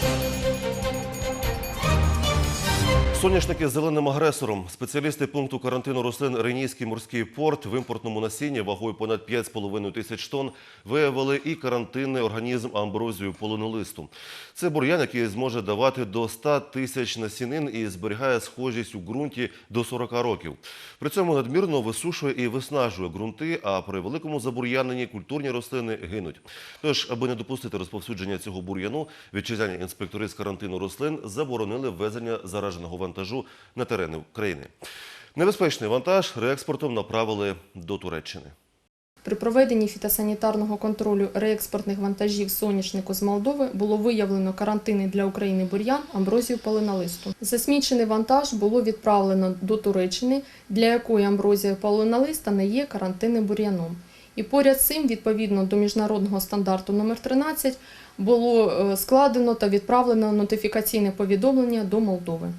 Thank you. Соняшники з зеленим агресором. Спеціалісти пункту карантину рослин Рейнійський морський порт в імпортному насінні вагою понад 5,5 тисяч тонн виявили і карантинний організм амброзію полинолисту. Це бур'ян, який зможе давати до 100 тисяч насінин і зберігає схожість у ґрунті до 40 років. При цьому надмірно висушує і виснажує ґрунти, а при великому забур'яненні культурні рослини гинуть. Тож, аби не допустити розповсюдження цього бур'яну, вітчизняні інспектори з карантину рослин заборонили ввезення зараженого вантажу на терени України. Небезпечний вантаж реекспортом направили до Туреччини. При проведенні фітосанітарного контролю реекспортних вантажів соняшнику з Молдови було виявлено карантинний для України бур'ян амброзію полинолисту. Засмічений вантаж було відправлено до Туреччини, для якої амброзія полинолиста не є карантинним бур'яном. І поряд з цим, відповідно до міжнародного стандарту номер 13, було е, складено та відправлено нотифікаційне повідомлення до Молдови.